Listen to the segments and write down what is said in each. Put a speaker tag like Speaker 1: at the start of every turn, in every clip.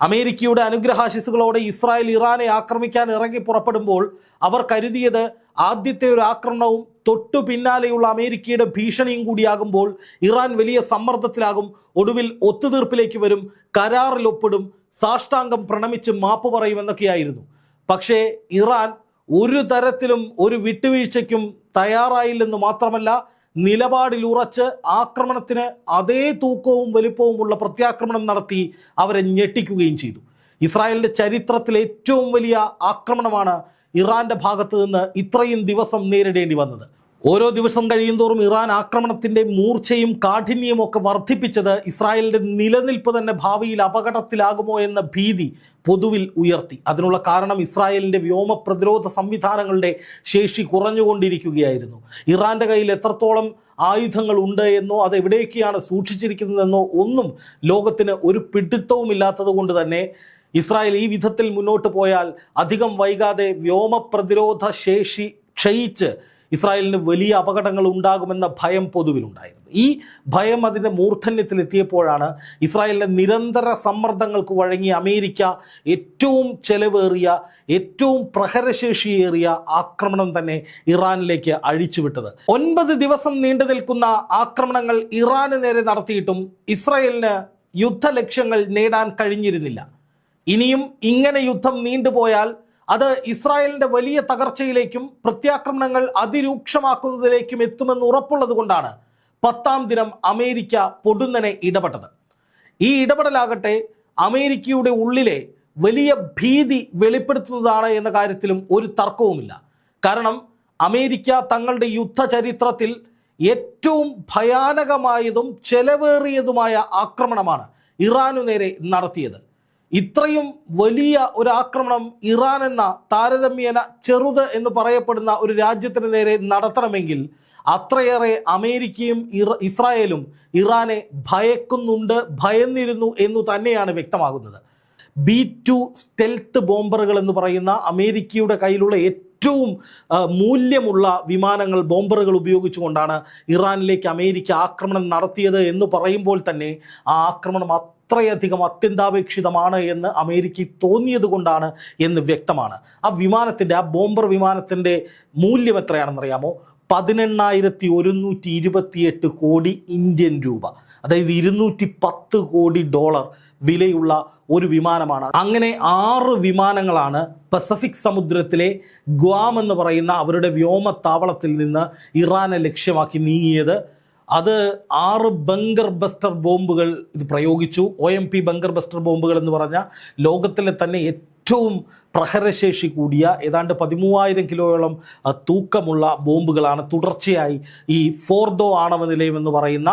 Speaker 1: അമേരിക്കയുടെ അനുഗ്രഹാശിസുകളോടെ ഇസ്രായേൽ ഇറാനെ ആക്രമിക്കാൻ ഇറങ്ങി പുറപ്പെടുമ്പോൾ അവർ കരുതിയത് ആദ്യത്തെ ഒരു ആക്രമണവും തൊട്ടു പിന്നാലെയുള്ള അമേരിക്കയുടെ ഭീഷണിയും കൂടിയാകുമ്പോൾ ഇറാൻ വലിയ സമ്മർദ്ദത്തിലാകും ഒടുവിൽ ഒത്തുതീർപ്പിലേക്ക് വരും കരാറിൽ ഒപ്പിടും സാഷ്ടാംഗം പ്രണമിച്ച് മാപ്പ് പറയുമെന്നൊക്കെയായിരുന്നു പക്ഷേ ഇറാൻ ഒരു തരത്തിലും ഒരു വിട്ടുവീഴ്ചയ്ക്കും തയ്യാറായില്ലെന്ന് മാത്രമല്ല നിലപാടിൽ ഉറച്ച് ആക്രമണത്തിന് അതേ തൂക്കവും വലിപ്പവുമുള്ള പ്രത്യാക്രമണം നടത്തി അവരെ ഞെട്ടിക്കുകയും ചെയ്തു. ഇസ്രായേലിന്റെ ചരിത്രത്തിലെ ഏറ്റവും വലിയ ആക്രമണമാണ് ഇറാന്റെ ഭാഗത്ത് നിന്ന് ഇത്രയും ദിവസം നേരിടേണ്ടി വന്നത്. ഓരോ ദിവസം കഴിയുന്തോറും ഇറാൻ ആക്രമണത്തിന്റെ മൂർച്ചയും കാഠിന്യവും ഒക്കെ വർദ്ധിപ്പിച്ചത് ഇസ്രായേലിന്റെ നിലനിൽപ്പ് തന്നെ ഭാവിയിൽ അപകടത്തിലാകുമോ എന്ന ഭീതി പൊതുവിൽ ഉയർത്തി. അതിനുള്ള കാരണം ഇസ്രായേലിന്റെ വ്യോമ പ്രതിരോധ സംവിധാനങ്ങളുടെ ശേഷി കുറഞ്ഞുകൊണ്ടിരിക്കുകയായിരുന്നു. ഇറാന്റെ കയ്യിൽ എത്രത്തോളം ആയുധങ്ങൾ ഉണ്ട് എന്നോ അത് എവിടേക്കാണ് സൂക്ഷിച്ചിരിക്കുന്നതെന്നോ ഒന്നും ലോകത്തിന് ഒരു പിടുത്തവും ഇല്ലാത്തത് കൊണ്ട് തന്നെ ഇസ്രായേൽ ഈ വിധത്തിൽ മുന്നോട്ട് പോയാൽ അധികം വൈകാതെ വ്യോമ പ്രതിരോധ ശേഷി ക്ഷയിച്ച് ഇസ്രായേലിന് വലിയ അപകടങ്ങൾ ഉണ്ടാകുമെന്ന ഭയം പൊതുവിലുണ്ടായിരുന്നു. ഈ ഭയം അതിന്റെ മൂർധന്യത്തിലെത്തിയപ്പോഴാണ് ഇസ്രായേലിന്റെ നിരന്തര സമ്മർദ്ദങ്ങൾക്ക് വഴങ്ങി അമേരിക്ക ഏറ്റവും ചെലവേറിയ ഏറ്റവും പ്രഹരശേഷിയേറിയ ആക്രമണം തന്നെ ഇറാനിലേക്ക് അഴിച്ചുവിട്ടത്. ഒൻപത് ദിവസം നീണ്ടു നിൽക്കുന്ന ആക്രമണങ്ങൾ ഇറാന് നേരെ നടത്തിയിട്ടും ഇസ്രായേലിന് യുദ്ധ ലക്ഷ്യങ്ങൾ നേടാൻ കഴിഞ്ഞിരുന്നില്ല. ഇനിയും ഇങ്ങനെ യുദ്ധം നീണ്ടുപോയാൽ അത് ഇസ്രായേലിന്റെ വലിയ തകർച്ചയിലേക്കും പ്രത്യാക്രമണങ്ങൾ അതിരൂക്ഷമാക്കുന്നതിലേക്കും എത്തുമെന്ന് ഉറപ്പുള്ളത് കൊണ്ടാണ് പത്താം ദിനം അമേരിക്ക പൊടുന്നനെ ഇടപെട്ടത്. ഈ ഇടപെടലാകട്ടെ അമേരിക്കയുടെ ഉള്ളിലെ വലിയ ഭീതി വെളിപ്പെടുത്തുന്നതാണ് എന്ന കാര്യത്തിലും ഒരു തർക്കവുമില്ല. കാരണം അമേരിക്ക തങ്ങളുടെ യുദ്ധ ചരിത്രത്തിൽ ഏറ്റവും ഭയാനകമായതും ചെലവേറിയതുമായ ആക്രമണമാണ് ഇറാനു നേരെ നടത്തിയത്. ഇത്രയും വലിയ ഒരു ആക്രമണം ഇറാൻ എന്ന താരതമ്യേന ചെറുത് എന്ന് പറയപ്പെടുന്ന ഒരു രാജ്യത്തിന് നേരെ നടത്തണമെങ്കിൽ അത്രയേറെ അമേരിക്കയും ഇസ്രായേലും ഇറാനെ ഭയക്കുന്നുണ്ട് ഭയന്നിരുന്നു എന്നു തന്നെയാണ് വ്യക്തമാകുന്നത്. ബി ടു സ്റ്റെൽത്ത് ബോംബറുകൾ എന്ന് പറയുന്ന അമേരിക്കയുടെ കയ്യിലുള്ള ഏറ്റവും മൂല്യമുള്ള വിമാനങ്ങൾ ബോംബറുകൾ ഉപയോഗിച്ചുകൊണ്ടാണ് ഇറാനിലേക്ക് അമേരിക്ക ആക്രമണം നടത്തിയത് എന്ന് പറയുമ്പോൾ തന്നെ ആ ആക്രമണം അത്രയധികം അത്യന്താപേക്ഷിതമാണ് എന്ന് അമേരിക്ക തോന്നിയത് കൊണ്ടാണ് എന്ന് വ്യക്തമാണ്. ആ വിമാനത്തിന്റെ ആ ബോംബർ വിമാനത്തിന്റെ മൂല്യം എത്രയാണെന്നറിയാമോ പതിനെണ്ണായിരത്തി ഒരുന്നൂറ്റി ഇരുപത്തിയെട്ട് കോടി ഇന്ത്യൻ രൂപ. അതായത് ഇരുന്നൂറ്റി പത്ത് കോടി ഡോളർ വിലയുള്ള ഒരു വിമാനമാണ്. അങ്ങനെ ആറ് വിമാനങ്ങളാണ് പസഫിക് സമുദ്രത്തിലെ ഗ്വാം എന്ന് പറയുന്ന അവരുടെ വ്യോമത്താവളത്തിൽ നിന്ന് ഇറാനെ ലക്ഷ്യമാക്കി നീങ്ങിയത്. അത് ആറ് ബങ്കർ ബസ്റ്റർ ബോംബുകൾ ഇത് പ്രയോഗിച്ചു. O M P bunker buster ബോംബുകൾ എന്ന് പറഞ്ഞ ലോകത്തിലെ തന്നെ ഏറ്റവും പ്രഹരശേഷി കൂടിയ ഏതാണ്ട് പതിമൂവായിരം കിലോയോളം തൂക്കമുള്ള ബോംബുകളാണ് തുടർച്ചയായി ഈ ഫോർദോ ആണവ നിലയം എന്ന് പറയുന്ന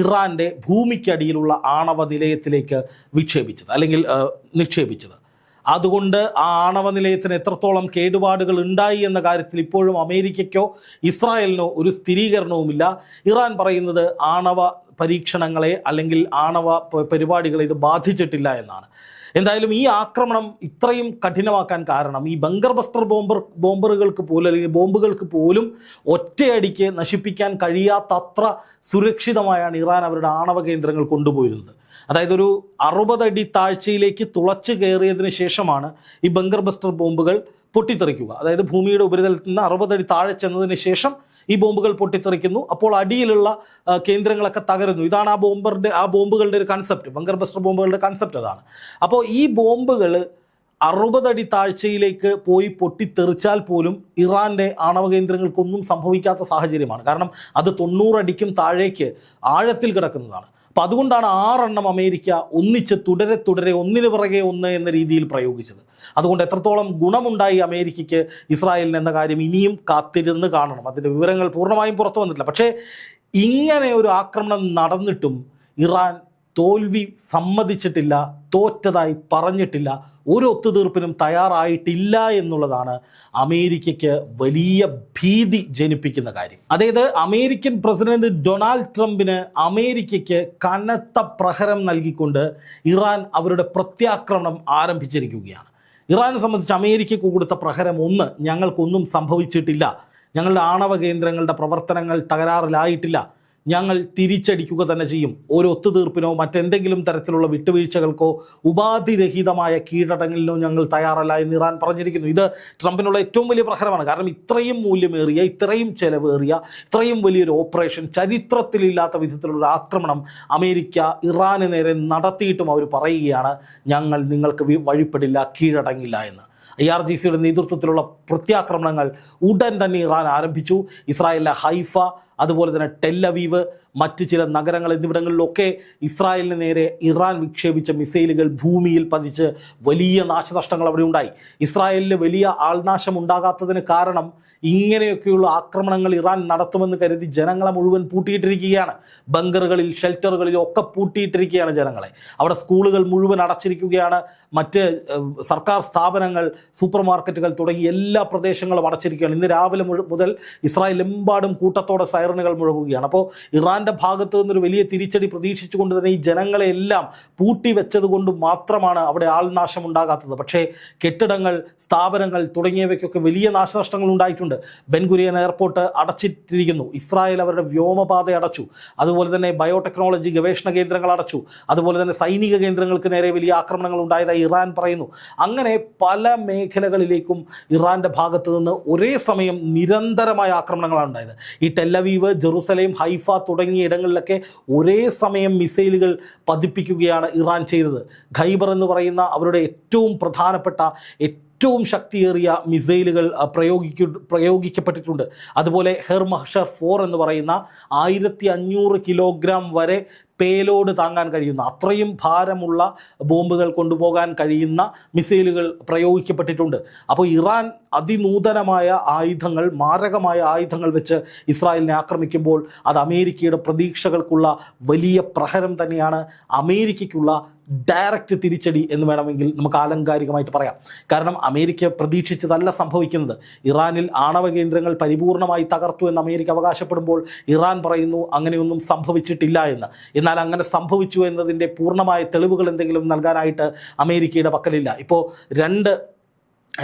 Speaker 1: ഇറാന്റെ ഭൂമിക്കടിയിലുള്ള ആണവ നിലയത്തിലേക്ക് വിക്ഷേപിച്ചത് അല്ലെങ്കിൽ നിക്ഷേപിച്ചത്. അതുകൊണ്ട് ആ ആണവ നിലയത്തിന് എത്രത്തോളം കേടുപാടുകൾ ഉണ്ടായി എന്ന കാര്യത്തിൽ ഇപ്പോഴും അമേരിക്കയ്ക്കോ ഇസ്രായേലിനോ ഒരു സ്ഥിരീകരണവുമില്ല. ഇറാൻ പറയുന്നത് ആണവ പരീക്ഷണങ്ങളെ അല്ലെങ്കിൽ ആണവ പരിപാടികളെ ഇത് ബാധിച്ചിട്ടില്ല എന്നാണ്. എന്തായാലും ഈ ആക്രമണം ഇത്രയും കഠിനമാക്കാൻ കാരണം ഈ ബങ്കർ ബസ്റ്റർ ബോംബർ ബോംബറുകൾക്ക് പോലും അല്ലെങ്കിൽ ബോംബുകൾക്ക് പോലും ഒറ്റയടിക്ക് നശിപ്പിക്കാൻ കഴിയാത്തത്ര സുരക്ഷിതമായാണ് ഇറാൻ അവരുടെ ആണവ കേന്ദ്രങ്ങൾ കൊണ്ടുപോയിരുന്നത്. അതായത് ഒരു അറുപതടി താഴ്ചയിലേക്ക് തുളച്ചു കയറിയതിന് ശേഷമാണ് ഈ ബങ്കർ ബസ്റ്റർ ബോംബുകൾ പൊട്ടിത്തെറിക്കുക. അതായത് ഭൂമിയുടെ ഉപരിതലത്തിൽ നിന്ന് അറുപതടി താഴെ ചെന്നതിന് ശേഷം ഈ ബോംബുകൾ പൊട്ടിത്തെറിക്കുന്നു. അപ്പോൾ അടിയിലുള്ള കേന്ദ്രങ്ങളൊക്കെ തകരുന്നു. ഇതാണ് ആ ബോംബറിന്റെ ആ ബോംബുകളുടെ ഒരു കൺസെപ്റ്റ് ബങ്കർ ബസ്റ്റർ ബോംബുകളുടെ കൺസെപ്റ്റ് അതാണ്. അപ്പോൾ ഈ ബോംബുകൾ അറുപതടി താഴ്ചയിലേക്ക് പോയി പൊട്ടിത്തെറിച്ചാൽ പോലും ഇറാന്റെ ആണവ കേന്ദ്രങ്ങൾക്കൊന്നും സംഭവിക്കാത്ത സാഹചര്യമാണ്. കാരണം അത് തൊണ്ണൂറടിക്കും താഴേക്ക് ആഴത്തിൽ കിടക്കുന്നതാണ്. അപ്പം അതുകൊണ്ടാണ് ആറെണ്ണം അമേരിക്ക ഒന്നിച്ച് തുടരെ തുടരെ ഒന്നിനു പിറകെ ഒന്ന് എന്ന രീതിയിൽ പ്രയോഗിച്ചത്. അതുകൊണ്ട് എത്രത്തോളം ഗുണമുണ്ടായി അമേരിക്കയ്ക്ക് ഇസ്രായേലിന് എന്ന കാര്യം ഇനിയും കാത്തിരുന്ന് കാണണം. അതിന്റെ വിവരങ്ങൾ പൂർണമായും പുറത്തു വന്നിട്ടില്ല. പക്ഷേ ഇങ്ങനെ ഒരു ആക്രമണം നടന്നിട്ടും ഇറാൻ തോൽവി സമ്മതിച്ചിട്ടില്ല തോറ്റതായി പറഞ്ഞിട്ടില്ല ഒരു ഒത്തുതീർപ്പിനും തയ്യാറായിട്ടില്ല എന്നുള്ളതാണ് അമേരിക്കയ്ക്ക് വലിയ ഭീതി ജനിപ്പിക്കുന്ന കാര്യം. അതായത് അമേരിക്കൻ പ്രസിഡന്റ് ഡൊണാൾഡ് ട്രംപിന് അമേരിക്കയ്ക്ക് കനത്ത പ്രഹരം നൽകിക്കൊണ്ട് ഇറാൻ അവരുടെ പ്രത്യാക്രമണം ആരംഭിച്ചിരിക്കുകയാണ്. ഇറാനെ സംബന്ധിച്ച് അമേരിക്കയ്ക്ക് കൊടുത്ത പ്രഹരം ഒന്ന് ഞങ്ങൾക്കൊന്നും സംഭവിച്ചിട്ടില്ല. ഞങ്ങളുടെ ആണവ കേന്ദ്രങ്ങളുടെ പ്രവർത്തനങ്ങൾ തകരാറിലായിട്ടില്ല. ഞങ്ങൾ തിരിച്ചടിക്കുക തന്നെ ചെയ്യും. ഒരു ഒത്തുതീർപ്പിനോ മറ്റെന്തെങ്കിലും തരത്തിലുള്ള വിട്ടുവീഴ്ചകൾക്കോ ഉപാധിരഹിതമായ കീഴടങ്ങലിനോ ഞങ്ങൾ തയ്യാറല്ല എന്ന് ഇറാൻ പറഞ്ഞിരിക്കുന്നു. ഇത് ട്രംപിനുള്ള ഏറ്റവും വലിയ പ്രഹരമാണ്. കാരണം ഇത്രയും മൂല്യമേറിയ ഇത്രയും ചെലവേറിയ ഇത്രയും വലിയൊരു ഓപ്പറേഷൻ ചരിത്രത്തിലില്ലാത്ത വിധത്തിലുള്ള ആക്രമണം അമേരിക്ക ഇറാന് നേരെ നടത്തിയിട്ടും അവർ പറയുകയാണ് ഞങ്ങൾ നിങ്ങൾക്ക് വഴിപ്പെടില്ല കീഴടങ്ങില്ല എന്ന്. ഐ ആർ ജി സിയുടെ നേതൃത്വത്തിലുള്ള പ്രത്യാക്രമണങ്ങൾ ഉടൻ തന്നെ ഇറാൻ ആരംഭിച്ചു. ഇസ്രായേലിലെ ഹൈഫ അതുപോലെ തന്നെ ടെല്ലവീവ് മറ്റ് ചില നഗരങ്ങൾ എന്നിവിടങ്ങളിലൊക്കെ ഇസ്രായേലിന് നേരെ ഇറാൻ വിക്ഷേപിച്ച മിസൈലുകൾ ഭൂമിയിൽ പതിച്ച് വലിയ നാശനഷ്ടങ്ങൾ അവിടെ ഉണ്ടായി. ഇസ്രായേലിൽ വലിയ ആൾനാശം ഉണ്ടാകാത്തതിന് കാരണം ഇങ്ങനെയൊക്കെയുള്ള ആക്രമണങ്ങൾ ഇറാൻ നടത്തുമെന്ന് കരുതി ജനങ്ങളെ മുഴുവൻ പൂട്ടിയിട്ടിരിക്കുകയാണ്. ബങ്കറുകളിൽ ഷെൽട്ടറുകളിലും ഒക്കെ പൂട്ടിയിട്ടിരിക്കുകയാണ് ജനങ്ങളെ. അവിടെ സ്കൂളുകൾ മുഴുവൻ അടച്ചിരിക്കുകയാണ്. മറ്റ് സർക്കാർ സ്ഥാപനങ്ങൾ സൂപ്പർ മാർക്കറ്റുകൾ തുടങ്ങി എല്ലാ പ്രദേശങ്ങളും അടച്ചിരിക്കുകയാണ്. ഇന്ന് രാവിലെ മുതൽ ഇസ്രായേലെമ്പാടും കൂട്ടത്തോടെ സൈറണുകൾ മുഴങ്ങുകയാണ്. അപ്പോൾ ഇറാന്റെ ഭാഗത്തു നിന്നൊരു വലിയ തിരിച്ചടി പ്രതീക്ഷിച്ചുകൊണ്ട് തന്നെ ഈ ജനങ്ങളെ എല്ലാം പൂട്ടി വെച്ചത് കൊണ്ട് മാത്രമാണ് അവിടെ ആൾനാശം ഉണ്ടാകാത്തത്. പക്ഷേ കെട്ടിടങ്ങൾ സ്ഥാപനങ്ങൾ തുടങ്ങിയവയ്ക്കൊക്കെ വലിയ നാശനഷ്ടങ്ങൾ ഉണ്ടായിട്ടുണ്ട്. ബെൻഗുരിയൻ എയർപോർട്ട് അടച്ചിട്ടിരിക്കുന്നു. ഇസ്രായേൽ അവരുടെ വ്യോമപാത അടച്ചു. അതുപോലെ തന്നെ ബയോടെക്നോളജി ഗവേഷണ കേന്ദ്രങ്ങൾ അടച്ചു. അതുപോലെ തന്നെ സൈനിക കേന്ദ്രങ്ങൾക്ക് നേരെ വലിയ ആക്രമണങ്ങൾ ഉണ്ടായതായി ഇറാൻ പറയുന്നു. അങ്ങനെ പല മേഖലകളിലേക്കും ഇറാന്റെ ഭാഗത്ത് നിന്ന് ഒരേ സമയം നിരന്തരമായ ആക്രമണങ്ങളാണ് ഉണ്ടായത്. ഈ ടെല്ലവീവ് ജെറുസലേം ഹൈഫ തുടങ്ങിയ ഇടങ്ങളിലൊക്കെ ഒരേ സമയം മിസൈലുകൾ പതിപ്പിക്കുകയാണ് ഇറാൻ ചെയ്തത്. ഖൈബർ എന്ന് പറയുന്ന അവരുടെ ഏറ്റവും പ്രധാനപ്പെട്ട ഏറ്റവും ശക്തിയേറിയ മിസൈലുകൾ പ്രയോഗിക്ക പ്രയോഗിക്കപ്പെട്ടിട്ടുണ്ട്. അതുപോലെ ഹെർമഹഷർ ഫോർ എന്ന് പറയുന്ന ആയിരത്തി അഞ്ഞൂറ് കിലോഗ്രാം വരെ പേലോഡ് താങ്ങാൻ കഴിയുന്ന അത്രയും ഭാരമുള്ള ബോംബുകൾ കൊണ്ടുപോകാൻ കഴിയുന്ന മിസൈലുകൾ പ്രയോഗിക്കപ്പെട്ടിട്ടുണ്ട്. അപ്പോൾ ഇറാൻ അതിനൂതനമായ ആയുധങ്ങൾ മാരകമായ ആയുധങ്ങൾ വെച്ച് ഇസ്രായേലിനെ ആക്രമിക്കുമ്പോൾ അത് അമേരിക്കയുടെ പ്രതീക്ഷകൾക്കുള്ള വലിയ പ്രഹരം തന്നെയാണ്. അമേരിക്കയ്ക്കുള്ള ഡയറക്റ്റ് തിരിച്ചടി എന്ന് വേണമെങ്കിൽ നമുക്ക് ആലങ്കാരികമായിട്ട് പറയാം. കാരണം അമേരിക്ക പ്രതീക്ഷിച്ചതല്ല സംഭവിക്കുന്നത്. ഇറാനിൽ ആണവ കേന്ദ്രങ്ങൾ പരിപൂർണമായി തകർത്തു എന്ന് അമേരിക്ക അവകാശപ്പെടുമ്പോൾ ഇറാൻ പറയുന്നു അങ്ങനെയൊന്നും സംഭവിച്ചിട്ടില്ല എന്ന്. എന്നാൽ അങ്ങനെ സംഭവിച്ചു എന്നതിന്റെ പൂർണമായ തെളിവുകൾ എന്തെങ്കിലും നൽകാനായിട്ട് അമേരിക്കയുടെ പക്കലില്ല. ഇപ്പോൾ രണ്ട്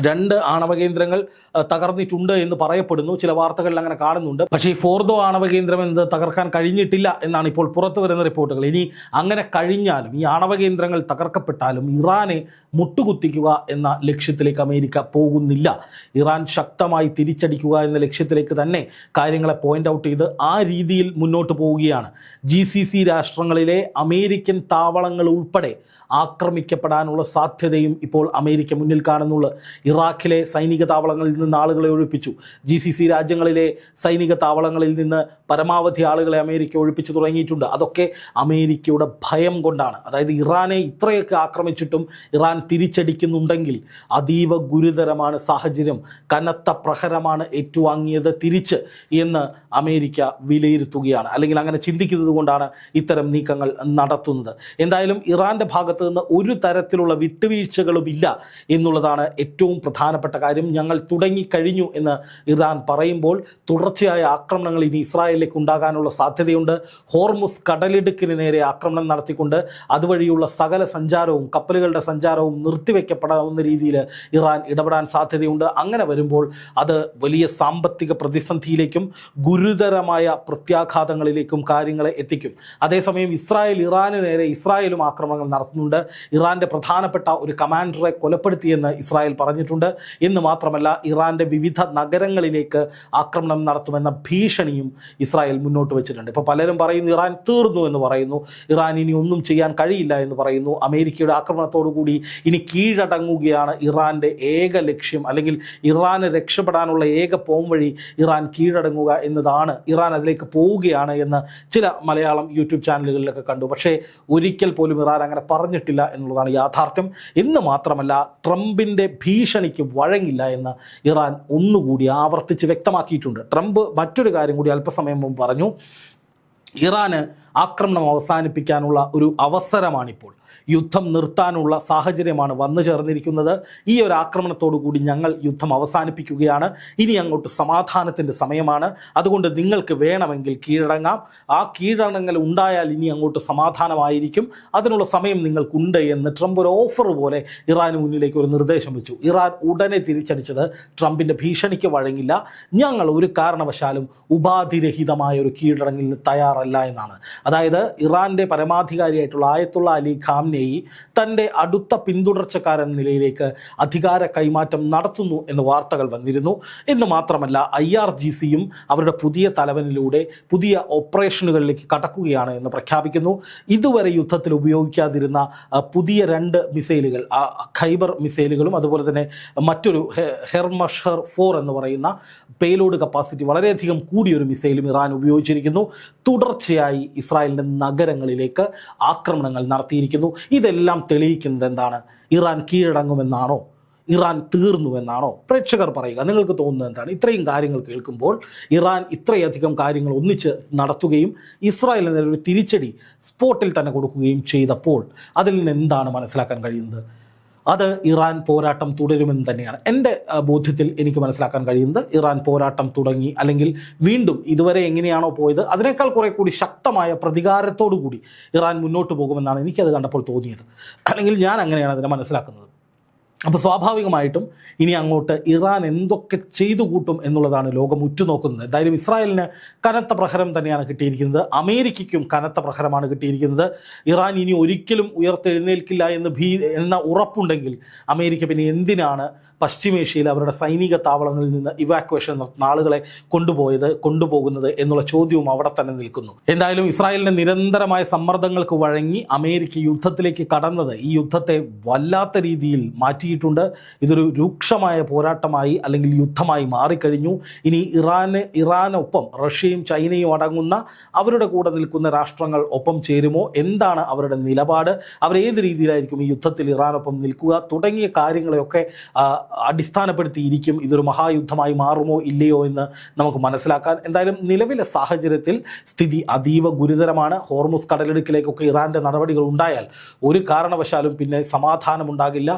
Speaker 1: രണ്ട് ആണവ കേന്ദ്രങ്ങൾ തകർന്നിട്ടുണ്ട് എന്ന് പറയപ്പെടുന്നു. ചില വാർത്തകളിൽ അങ്ങനെ കാണുന്നുണ്ട്. പക്ഷേ ഈ ഫോർദോ ആണവ കേന്ദ്രം എന്നത് തകർക്കാൻ കഴിഞ്ഞിട്ടില്ല എന്നാണ് ഇപ്പോൾ പുറത്തു വരുന്ന റിപ്പോർട്ടുകൾ. ഇനി അങ്ങനെ കഴിഞ്ഞാലും ഈ ആണവ കേന്ദ്രങ്ങൾ തകർക്കപ്പെട്ടാലും ഇറാനെ മുട്ടുകുത്തിക്കുക എന്ന ലക്ഷ്യത്തിലേക്ക് അമേരിക്ക പോകുന്നില്ല. ഇറാൻ ശക്തമായി തിരിച്ചടിക്കുക എന്ന ലക്ഷ്യത്തിലേക്ക് തന്നെ കാര്യങ്ങളെ പോയിന്റ് ഔട്ട് ചെയ്ത് ആ രീതിയിൽ മുന്നോട്ട് പോവുകയാണ്. ജി രാഷ്ട്രങ്ങളിലെ അമേരിക്കൻ താവളങ്ങൾ ഉൾപ്പെടെ ആക്രമിക്കപ്പെടാനുള്ള സാധ്യതയും ഇപ്പോൾ അമേരിക്ക മുന്നിൽ കാണുന്നുള്ളു ഇറാഖിലെ സൈനിക താവളങ്ങളിൽ നിന്ന് ആളുകളെ ഒഴിപ്പിച്ചു. ജി സി സി രാജ്യങ്ങളിലെ സൈനിക താവളങ്ങളിൽ നിന്ന് പരമാവധി ആളുകളെ അമേരിക്ക ഒഴിപ്പിച്ചു തുടങ്ങിയിട്ടുണ്ട്. അതൊക്കെ അമേരിക്കയുടെ ഭയം കൊണ്ടാണ്. അതായത് ഇറാനെ ഇത്രയൊക്കെ ആക്രമിച്ചിട്ടും ഇറാൻ തിരിച്ചടിക്കുന്നുണ്ടെങ്കിൽ അതീവ ഗുരുതരമാണ് സാഹചര്യം. കനത്ത പ്രഹരമാണ് ഏറ്റുവാങ്ങിയത് തിരിച്ച് എന്ന് അമേരിക്ക വിലയിരുത്തുകയാണ്. അല്ലെങ്കിൽ അങ്ങനെ ചിന്തിക്കുന്നത് കൊണ്ടാണ് ഇത്തരം നീക്കങ്ങൾ നടത്തുന്നത്. എന്തായാലും ഇറാന്റെ ഭാഗത്ത് നിന്ന് ഒരു തരത്തിലുള്ള വിട്ടുവീഴ്ചകളും ഇല്ല എന്നുള്ളതാണ് ഏറ്റവും പ്രധാനപ്പെട്ട കാര്യം. ഞങ്ങൾ തുടങ്ങിക്കഴിഞ്ഞു എന്ന് ഇറാൻ പറയുമ്പോൾ തുടർച്ചയായ ആക്രമണങ്ങൾ ഇനി ഇസ്രായേലിലേക്ക് ഉണ്ടാകാനുള്ള സാധ്യതയുണ്ട്. ഹോർമുസ് കടലിടുക്കിന് നേരെ ആക്രമണം നടത്തിക്കൊണ്ട് അതുവഴിയുള്ള സകല സഞ്ചാരവും കപ്പലുകളുടെ സഞ്ചാരവും നിർത്തിവെക്കപ്പെടാവുന്ന രീതിയിൽ ഇറാൻ ഇടപെടാൻ സാധ്യതയുണ്ട്. അങ്ങനെ വരുമ്പോൾ അത് വലിയ സാമ്പത്തിക പ്രതിസന്ധിയിലേക്കും ഗുരുതരമായ പ്രത്യാഘാതങ്ങളിലേക്കും കാര്യങ്ങളെ എത്തിക്കും. അതേസമയം ഇസ്രായേൽ ഇറാന് നേരെ ഇസ്രായേലും ആക്രമണങ്ങൾ നടത്തുന്നുണ്ട്. ഇറാന്റെ പ്രധാനപ്പെട്ട ഒരു കമാൻഡറെ കൊലപ്പെടുത്തിയെന്ന് ഇസ്രായേൽ പറഞ്ഞിട്ടുണ്ട്. എന്ന് മാത്രമല്ല ഇറാന്റെ വിവിധ നഗരങ്ങളിലേക്ക് ആക്രമണം നടത്തുമെന്ന ഭീഷണിയും ഇസ്രായേൽ മുന്നോട്ട് വെച്ചിട്ടുണ്ട്. ഇപ്പോൾ പലരും പറയുന്നു ഇറാൻ തീർന്നു എന്ന് പറയുന്നു. ഇറാൻ ഇനി ഒന്നും ചെയ്യാൻ കഴിയില്ല എന്ന് പറയുന്നു. അമേരിക്കയുടെ ആക്രമണത്തോടു കൂടി ഇനി കീഴടങ്ങുകയാണ് ഇറാന്റെ ഏക ലക്ഷ്യം. അല്ലെങ്കിൽ ഇറാന് രക്ഷപ്പെടാനുള്ള ഏക പോം വഴി ഇറാൻ കീഴടങ്ങുക എന്നതാണ്. ഇറാൻ അതിലേക്ക് പോവുകയാണ് എന്ന് ചില മലയാളം യൂട്യൂബ് ചാനലുകളിലൊക്കെ കണ്ടു. പക്ഷേ ഒരിക്കൽ പോലും ഇറാൻ അങ്ങനെ പറഞ്ഞിട്ടില്ല എന്നുള്ളതാണ് യാഥാർത്ഥ്യം. എന്ന് മാത്രമല്ല ട്രംപിന്റെ ഭീഷണിക്ക് വഴങ്ങില്ല എന്ന് ഇറാൻ ഒന്നുകൂടി ആവർത്തിച്ച് വ്യക്തമാക്കിയിട്ടുണ്ട്. ട്രംപ് മറ്റൊരു കാര്യം കൂടി അല്പസമയം മുമ്പ് പറഞ്ഞു. ഇറാന് ആക്രമണം അവസാനിപ്പിക്കാനുള്ള ഒരു അവസരമാണിപ്പോൾ. യുദ്ധം നിർത്താനുള്ള സാഹചര്യമാണ് വന്നു ചേർന്നിരിക്കുന്നത്. ഈ ഒരു ആക്രമണത്തോടു കൂടി ഞങ്ങൾ യുദ്ധം അവസാനിപ്പിക്കുകയാണ്. ഇനി അങ്ങോട്ട് സമാധാനത്തിന്റെ സമയമാണ്. അതുകൊണ്ട് നിങ്ങൾക്ക് വേണമെങ്കിൽ കീഴടങ്ങാം. ആ കീഴടങ്ങൽ ഉണ്ടായാൽ ഇനി അങ്ങോട്ട് സമാധാനമായിരിക്കും. അതിനുള്ള സമയം നിങ്ങൾക്കുണ്ട് എന്ന് ട്രംപ് ഒരു ഓഫർ പോലെ ഇറാന് മുന്നിലേക്ക് ഒരു നിർദ്ദേശം വെച്ചു. ഇറാൻ ഉടനെ തിരിച്ചടിച്ചത് ട്രംപിന്റെ ഭീഷണിക്ക് വഴങ്ങില്ല. ഞങ്ങൾ ഒരു കാരണവശാലും ഉപാധിരഹിതമായ ഒരു കീഴടങ്ങിൽ തയ്യാറല്ല എന്നാണ്. അതായത് ഇറാന്റെ പരമാധികാരിയായിട്ടുള്ള ആയത്തുള്ള അലി ഖാംനെയി തന്റെ അടുത്ത പിന്തുടർച്ചക്കാരൻ നിലയിലേക്ക് അധികാര കൈമാറ്റം നടത്തുന്നു എന്ന് വാർത്തകൾ വന്നിരുന്നു. എന്ന് മാത്രമല്ല ഐ ആർ ജി സിയും അവരുടെ പുതിയ തലവനിലൂടെ പുതിയ ഓപ്പറേഷനുകളിലേക്ക് കടക്കുകയാണ് എന്ന് പ്രഖ്യാപിക്കുന്നു. ഇതുവരെ യുദ്ധത്തിൽ ഉപയോഗിക്കാതിരുന്ന പുതിയ രണ്ട് മിസൈലുകൾ ഖൈബർ മിസൈലുകളും അതുപോലെ തന്നെ മറ്റൊരു ഹെർമഷർ ഫോർ എന്ന് പറയുന്ന പേലോഡ് കപ്പാസിറ്റി വളരെയധികം കൂടിയൊരു മിസൈലും ഇറാൻ ഉപയോഗിച്ചിരിക്കുന്നു. തുടർച്ചയായി ഇസ്രായേലിന്റെ നഗരങ്ങളിലേക്ക് ആക്രമണങ്ങൾ നടത്തിയിരിക്കുന്നു. ഇതെല്ലാം തെളിയിക്കുന്നത് എന്താണ് ഇറാൻ കീഴടങ്ങുമെന്നാണോ? ഇറാൻ തീർന്നു എന്നാണോ പ്രേക്ഷകർ പറയുക. നിങ്ങൾക്ക് തോന്നുന്നത് എന്താണ്? ഇത്രയും കാര്യങ്ങൾ കേൾക്കുമ്പോൾ ഇറാൻ ഇത്രയധികം കാര്യങ്ങൾ ഒന്നിച്ച് നടത്തുകയും ഇസ്രായേൽ എന്നൊരു തിരിച്ചടി സ്പോട്ടിൽ തന്നെ കൊടുക്കുകയും ചെയ്തപ്പോൾ അതിൽ നിന്ന് എന്താണ് മനസ്സിലാക്കാൻ കഴിയുന്നത്? അത് ഇറാൻ പോരാട്ടം തുടരുമെന്ന് തന്നെയാണ്. എന്റെ ബോധ്യത്തിൽ എനിക്ക് മനസ്സിലാക്കാൻ കഴിയുന്നത് ഇറാൻ പോരാട്ടം തുടങ്ങി അല്ലെങ്കിൽ വീണ്ടും ഇതുവരെ എങ്ങനെയാണോ പോയത് അതിനേക്കാൾ കുറെ കൂടി ശക്തമായ പ്രതികാരത്തോടു കൂടി ഇറാൻ മുന്നോട്ട് പോകുമെന്നാണ് എനിക്കത് കണ്ടപ്പോൾ തോന്നിയത്. അല്ലെങ്കിൽ ഞാൻ അങ്ങനെയാണ് അതിനെ മനസ്സിലാക്കുന്നത്. അപ്പോൾ സ്വാഭാവികമായിട്ടും ഇനി അങ്ങോട്ട് ഇറാൻ എന്തൊക്കെ ചെയ്തു കൂട്ടും എന്നുള്ളതാണ് ലോകം ഉറ്റുനോക്കുന്നത്. എന്തായാലും ഇസ്രായേലിന് കനത്ത പ്രഹരം തന്നെയാണ് കിട്ടിയിരിക്കുന്നത്. അമേരിക്കയ്ക്കും കനത്ത പ്രഹരമാണ് കിട്ടിയിരിക്കുന്നത്. ഇറാൻ ഇനി ഒരിക്കലും ഉയർത്തെഴുന്നേൽക്കില്ല എന്ന് ഭീ എന്ന ഉറപ്പുണ്ടെങ്കിൽ അമേരിക്ക പിന്നെ എന്തിനാണ് പശ്ചിമേഷ്യയിൽ അവരുടെ സൈനിക താവളങ്ങളിൽ നിന്ന് ഇവാക്വേഷൻ ആളുകളെ കൊണ്ടുപോയത് കൊണ്ടുപോകുന്നത് എന്നുള്ള ചോദ്യവും അവിടെ തന്നെ നിൽക്കുന്നു. എന്തായാലും ഇസ്രായേലിന്റെ നിരന്തരമായ സമ്മർദ്ദങ്ങൾക്ക് വഴങ്ങി അമേരിക്ക യുദ്ധത്തിലേക്ക് കടന്നത് ഈ യുദ്ധത്തെ വല്ലാത്ത രീതിയിൽ മാറ്റിയിട്ടുണ്ട് ഇതൊരു രൂക്ഷമായ പോരാട്ടമായി അല്ലെങ്കിൽ യുദ്ധമായി മാറിക്കഴിഞ്ഞു. ഇനി ഇറാന് ഇറാനൊപ്പം റഷ്യയും ചൈനയും അടങ്ങുന്ന അവരുടെ കൂടെ നിൽക്കുന്ന രാഷ്ട്രങ്ങൾ ഒപ്പം ചേരുമോ? എന്താണ് അവരുടെ നിലപാട്? അവരേത് രീതിയിലായിരിക്കും ഈ യുദ്ധത്തിൽ ഇറാനൊപ്പം നിൽക്കുക? തുടങ്ങിയ കാര്യങ്ങളെയൊക്കെ അടിസ്ഥാനപ്പെടുത്തിയിരിക്കും. ഇതൊരു മഹായുദ്ധമായി മാറുമോ ഇല്ലയോ എന്ന് നമുക്ക് മനസ്സിലാക്കാൻ. എന്തായാലും നിലവിലെ സാഹചര്യത്തിൽ സ്ഥിതി അതീവ ഗുരുതരമാണ്. ഹോർമുസ് കടലിടുക്കിലേക്കൊക്കെ ഇറാന്റെ നടപടികൾ ഉണ്ടായാൽ ഒരു കാരണവശാലും പിന്നെ സമാധാനമുണ്ടാകില്ല.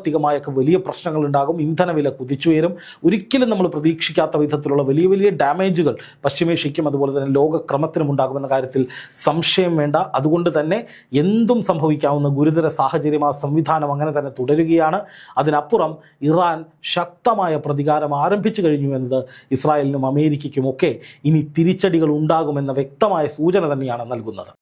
Speaker 1: സാമ്പത്തികമായൊക്കെ വലിയ പ്രശ്നങ്ങൾ ഉണ്ടാകും ഇന്ധനവില കുതിച്ചുയരും. ഒരിക്കലും നമ്മൾ പ്രതീക്ഷിക്കാത്ത വിധത്തിലുള്ള വലിയ വലിയ ഡാമേജുകൾ പശ്ചിമേഷ്യയ്ക്കും അതുപോലെ തന്നെ ലോകക്രമത്തിനും ഉണ്ടാകുമെന്ന കാര്യത്തിൽ സംശയം വേണ്ട. അതുകൊണ്ട് തന്നെ എന്തും സംഭവിക്കാവുന്ന ഗുരുതര സാഹചര്യം ആ സംവിധാനം അങ്ങനെ തന്നെ തുടരുകയാണ്. അതിനപ്പുറം ഇറാൻ ശക്തമായ പ്രതികാരം ആരംഭിച്ചു കഴിഞ്ഞു എന്നത് ഇസ്രായേലിനും അമേരിക്കയ്ക്കും ഒക്കെ ഇനി തിരിച്ചടികൾ ഉണ്ടാകുമെന്ന വ്യക്തമായ സൂചന തന്നെയാണ് നൽകുന്നത്.